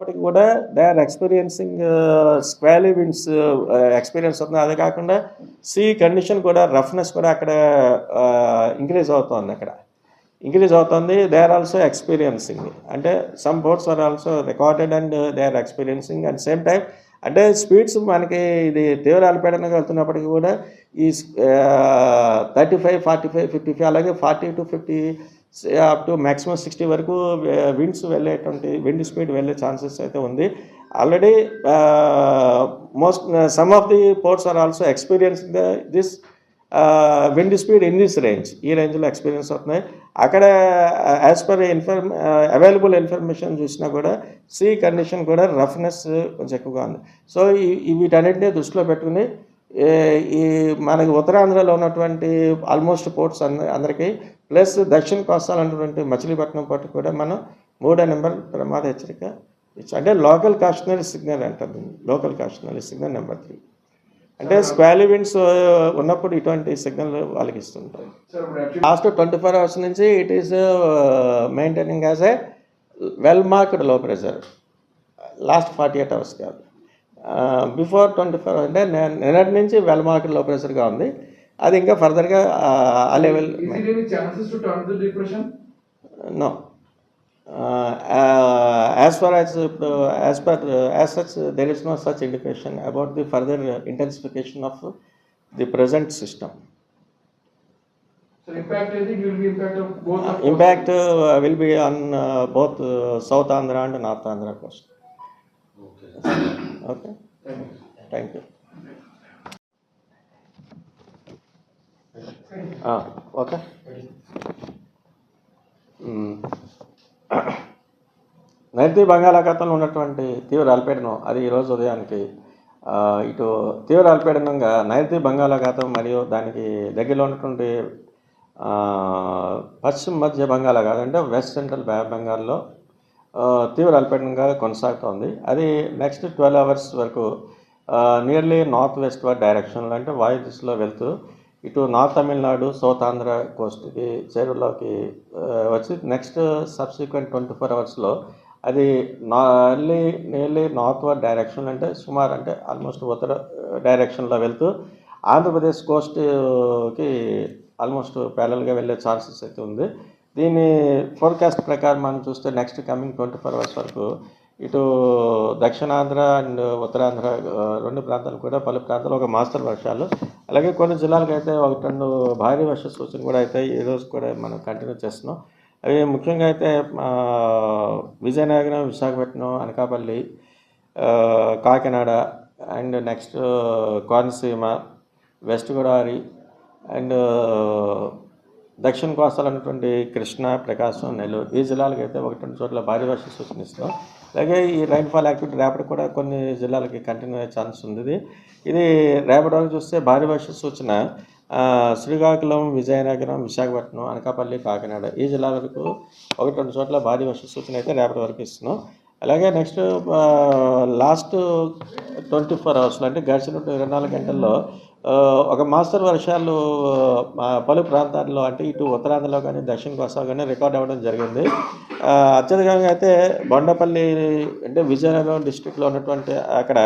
ఇప్పటికి కూడా they are experiencing squally winds experience అవుతుంది అదే కాకుండా సీ కండిషన్ కూడా రఫ్నెస్ కూడా అక్కడ uh, ఇంక్రీజ్ అవుతుంది అక్కడ. ఇంక్రీజ్ అవుతుంది. దే ఆర్ ఆల్సో ఎక్స్పీరియన్సింగ్ అంటే some boats are also recorded and they are experiencing at same time అంటే స్పీడ్స్ మనకి ఇది తీవ్ర అల్పీడనంగా వెళ్తున్నప్పటికీ కూడా ఈ thirty five forty five fifty five అలాగే forty two fifty up to maximum sixty వరకు విండ్స్ వెళ్ళేటువంటి విండ్ స్పీడ్ వెళ్ళే ఛాన్సెస్ అయితే ఉంది. Already most some of the ports are also experience this wind speed in this range ఈ రేంజ్లో experience అవుతున్నాయి అక్కడ as per inform available information చూసినా కూడా సీ కండిషన్ కూడా రఫ్నెస్ కొంచెం ఎక్కువగా ఉంది. సో ఈ వీటన్నిటిని దృష్టిలో పెట్టుకుని ఈ మనకి ఉత్తరాంధ్రలో ఉన్నటువంటి ఆల్మోస్ట్ పోర్ట్స్ అంద అందరికీ ప్లస్ దక్షిణ కోస్తాలు ఉన్నటువంటి మచిలీపట్నం పోర్ట్ కూడా మనం మూడో నెంబర్ ప్రమాద హెచ్చరిక ఇచ్చి. అంటే లోకల్ కాషనరీ సిగ్నల్ అంటారు local cautionary signal number three అంటే స్క్వాలీ విండ్స్ ఉన్నప్పుడు ఇటువంటి సిగ్నల్ వాళ్ళకి ఇస్తుంటారు. లాస్ట్ ట్వంటీ ఫోర్ అవర్స్ నుంచి it is maintaining as a well మార్క్డ్లో pressure last forty eight hours కాదు బిఫోర్ ట్వంటీ ఫోర్ అంటే నిన్నటి నుంచి వెల్ మార్క్డ్లో ప్రెషర్గా ఉంది. అది ఇంకా ఫర్దర్గా ఆ level? No Uh, uh, as far as uh, as per as such there is no such indication about the further intensification of the present system. So impact I think will be impact of both. Uh, impact uh, will be on uh, both uh, South Andhra and North Andhra coast. Okay. okay. Thank you. Thank you. Ah, okay. నైరుతి బంగాళాఖాతంలో ఉన్నటువంటి తీవ్ర అల్పీడనం అది ఈరోజు ఉదయానికి ఇటు తీవ్ర అల్పీడనంగా నైరుతి బంగాళాఖాతం మరియు దానికి దగ్గరలో ఉన్నటువంటి పశ్చిమ మధ్య బంగాళాఖాతం అంటే వెస్ట్ సెంట్రల్ బెంగాల్లో తీవ్ర అల్పీడనంగా కొనసాగుతోంది. అది నెక్స్ట్ ట్వెల్వ్ అవర్స్ వరకు నియర్లీ నార్త్ వెస్ట్ వర్డ్ డైరెక్షన్లో అంటే వాయు దిశలో వెళ్తూ ఇటు నార్త్ తమిళనాడు సౌత్ ఆంధ్ర కోస్ట్కి చేరువలోకి వచ్చి నెక్స్ట్ సబ్సిక్వెంట్ ట్వంటీ ఫోర్ అవర్స్లో అది nearly nearly north ward direction అంటే సుమారు అంటే ఆల్మోస్ట్ ఉత్తర డైరెక్షన్లో వెళ్తూ ఆంధ్రప్రదేశ్ కోస్ట్కి ఆల్మోస్ట్ ప్యారల్గా వెళ్ళే ఛాన్సెస్ అయితే ఉంది. దీని ఫోర్కాస్ట్ ప్రకారం మనం చూస్తే next coming twenty four hours వరకు ఇటు దక్షిణాంధ్ర అండ్ ఉత్తరాంధ్ర రెండు ప్రాంతాలు కూడా పలు ప్రాంతాలు ఒక మాస్టర్ వర్షాలు. అలాగే కొన్ని జిల్లాలకు అయితే రెండు భారీ వర్ష సూచన కూడా అయితే ఈ రోజు కూడా మనం కంటిన్యూ చేస్తున్నాం. అవి ముఖ్యంగా అయితే Vizianagaram Visakhapatnam Anakapalli Kakinada and next Konaseema west Godavari and దక్షిణ కోస్తాలు అన్నటువంటి కృష్ణా ప్రకాశం నెల్లూరు ఈ జిల్లాలకు అయితే ఒకటి రెండు చోట్ల భారీ వర్ష సూచన అలాగే ఈ రైన్ఫాల్ యాక్టివిటీ రేపటి కూడా కొన్ని జిల్లాలకి కంటిన్యూ అయ్యే ఛాన్స్ ఉంది. ఇది రేపటి వరకు చూస్తే భారీ వర్ష సూచన. శ్రీకాకుళం విజయనగరం విశాఖపట్నం అనకాపల్లి కాకినాడ ఈ జిల్లాల వరకు ఒకటి రెండు చోట్ల భారీ వర్ష సూచన అయితే రేపటి వరకు ఇస్తున్నాం. అలాగే నెక్స్ట్ లాస్ట్ ట్వంటీ ఫోర్ అవర్స్లో అంటే గడిచిన ఇరవై నాలుగు గంటల్లో ఒక మాస్టర్ వర్షాలు పలు ప్రాంతాల్లో అంటే ఇటు ఉత్తరాంధ్రలో కానీ దక్షిణ కోస్తా కానీ రికార్డ్ అవ్వడం జరిగింది. అత్యధికంగా అయితే బొండపల్లి అంటే విజయనగరం డిస్టిక్లో ఉన్నటువంటి అక్కడ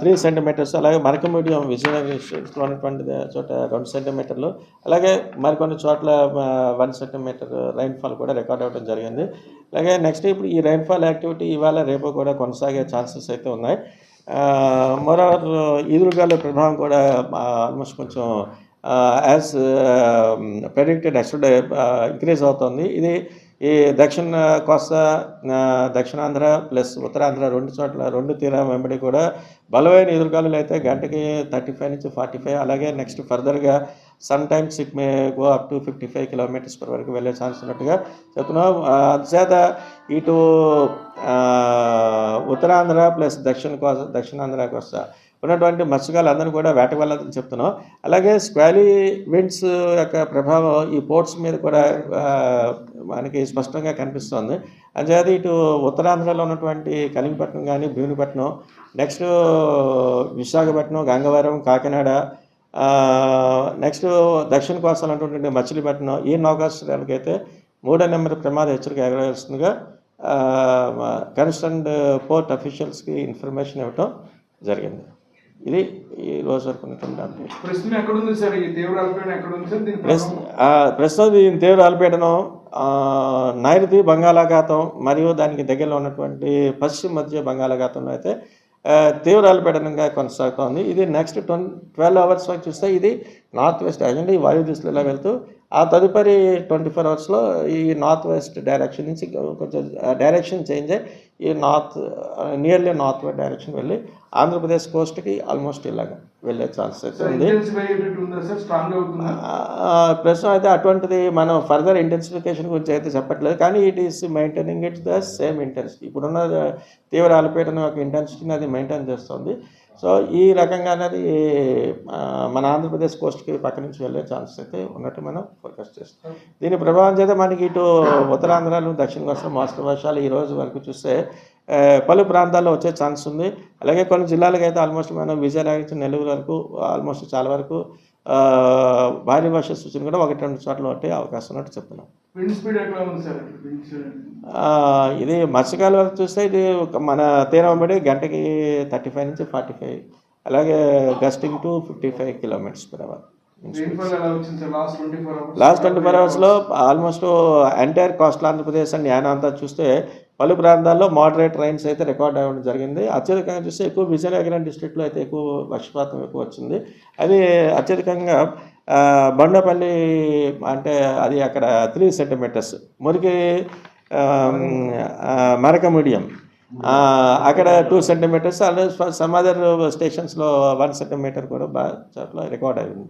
త్రీ సెంటీమీటర్స్ అలాగే మరకమీడియం విజయనగరం డిస్ట్రిక్ట్లో చోట రెండు సెంటీమీటర్లు అలాగే మరికొన్ని చోట్ల వన్ సెంటీమీటర్ రైన్ఫాల్ కూడా రికార్డ్ అవ్వడం జరిగింది. అలాగే నెక్స్ట్ ఇప్పుడు ఈ రైన్ఫాల్ యాక్టివిటీ ఇవాళ రేపు కూడా కొనసాగే ఛాన్సెస్ అయితే ఉన్నాయి. మరోవర్ ఈదురుగాల ప్రభావం కూడా ఆల్మోస్ట్ కొంచెం యాజ్ ప్రెడిక్టెడ్ ఎక్స్టర్డే ఇంక్రీజ్ అవుతుంది. ఇది ఈ దక్షిణ కోస్తా దక్షిణాంధ్ర ప్లస్ ఉత్తరాంధ్ర రెండు చోట్ల రెండు తీరం వెంబడి కూడా బలమైన ఎదురుగాలులు అయితే గంటకి థర్టీ ఫైవ్ నుంచి ఫార్టీ ఫైవ్. అలాగే నెక్స్ట్ ఫర్దర్గా some times it may go up to fifty five kilometres per వరకు వెళ్ళే ఛాన్స్ ఉన్నట్టుగా చెప్తున్నాం. ఆ, అందుచేత ఇటు ఉత్తరాంధ్ర ప్లస్ దక్షిణ కోస్తా దక్షిణాంధ్ర కోస్తా ఉన్నటువంటి మత్స్యకాలు అందరూ కూడా వేటకు వెళ్ళదని చెప్తున్నాం. అలాగే స్క్వాలీ విండ్స్ యొక్క ప్రభావం ఈ పోర్ట్స్ మీద కూడా మనకి స్పష్టంగా కనిపిస్తుంది. అంచేది ఇటు ఉత్తరాంధ్రలో ఉన్నటువంటి కలింగపట్నం కానీ భీమునిపట్నం నెక్స్ట్ విశాఖపట్నం గంగవరం కాకినాడ నెక్స్ట్ దక్షిణ కోస్తాలు ఉన్నటువంటి మచిలీపట్నం ఈ నౌకాశ్రయాలకైతే మూడో నెంబర్ ప్రమాద హెచ్చరిక ఎగరవలసిందిగా కన్సర్న్డ్ పోర్ట్ అఫీషియల్స్కి ఇన్ఫర్మేషన్ ఇవ్వటం జరిగింది. ఇది ఈ రోజు వరకు ఉన్నటువంటి. ప్రస్తుతం దీని తీవ్ర అల్పీడనం నైరుతి బంగాళాఖాతం మరియు దానికి దగ్గరలో ఉన్నటువంటి పశ్చిమ మధ్య బంగాళాఖాతంలో అయితే తీవ్ర అల్పీడనంగా కొనసాగుతోంది. ఇది నెక్స్ట్ ట్వం ట్వెల్వ్ అవర్స్ వరకు చూస్తే ఇది నార్త్ వెస్ట్ అయ్యండి ఈ వాయు దిశలో ఇలా వెళ్తూ ఆ తదుపరి ట్వంటీ ఫోర్ అవర్స్లో ఈ నార్త్ వెస్ట్ డైరెక్షన్ నుంచి కొంచెం డైరెక్షన్ చేంజ్ అయ్యి ఈ north nearly north west direction వెళ్ళి ఆంధ్రప్రదేశ్ కోస్ట్కి ఆల్మోస్ట్ ఇలాగ వెళ్ళే ఛాన్స్ అయితే ఉంది. ప్రస్తుతం అయితే అటువంటిది మనం ఫర్దర్ ఇంటెన్సిఫికేషన్ గురించి అయితే చెప్పట్లేదు కానీ it is maintaining it's the same intensity ఇప్పుడున్న తీవ్ర అల్పీడనం యొక్క ఇంటెన్సిటీని అది మెయింటైన్ చేస్తుంది. సో ఈ రకంగా అనేది మన ఆంధ్రప్రదేశ్ కోస్ట్కి పక్క నుంచి వెళ్ళే ఛాన్సెస్ అయితే ఉన్నట్టు మనం ఫోకస్ చేస్తాం దీని ప్రభావం చేత మనకి ఇటు ఉత్తరాంధ్రాలు దక్షిణ కోస్తా మోస్తరు వర్షాలు ఈ రోజు వరకు చూస్తే పలు ప్రాంతాల్లో వచ్చే ఛాన్స్ ఉంది అలాగే కొన్ని జిల్లాలకు అయితే ఆల్మోస్ట్ మనం విజయనగరం నుంచి నెల్లూరు వరకు ఆల్మోస్ట్ చాలా వరకు భారీ వర్ష సూచన కూడా ఒకటి రెండు చోట్ల పట్టే అవకాశం ఉన్నట్టు చెప్తున్నాం. ఇది మత్స్యకాల వరకు చూస్తే ఇది మన తీరం బడి గంటకి థర్టీ ఫైవ్ నుంచి ఫార్టీ ఫైవ్. అలాగే gusting to fifty five kilometres per hour last twenty four అవర్స్లో almost entire coastal Andhra Pradesh and Yanam అంతా చూస్తే పలు ప్రాంతాల్లో మోడరేట్ రైన్స్ అయితే రికార్డ్ అవ్వడం జరిగింది. అత్యధికంగా చూస్తే ఎక్కువ విజయనగరం డిస్ట్రిక్ట్లో అయితే ఎక్కువ వర్షపాతం ఎక్కువ వచ్చింది. అది అత్యధికంగా బండపల్లి అంటే అది అక్కడ త్రీ సెంటీమీటర్స్ మురికి మరక మీడియం. అక్కడ టూ సెంటీమీటర్స్ అలాగే సమ్ అదర్ స్టేషన్స్లో వన్ సెంటీమీటర్ కూడా బాగా చోట్ల రికార్డ్ అయింది.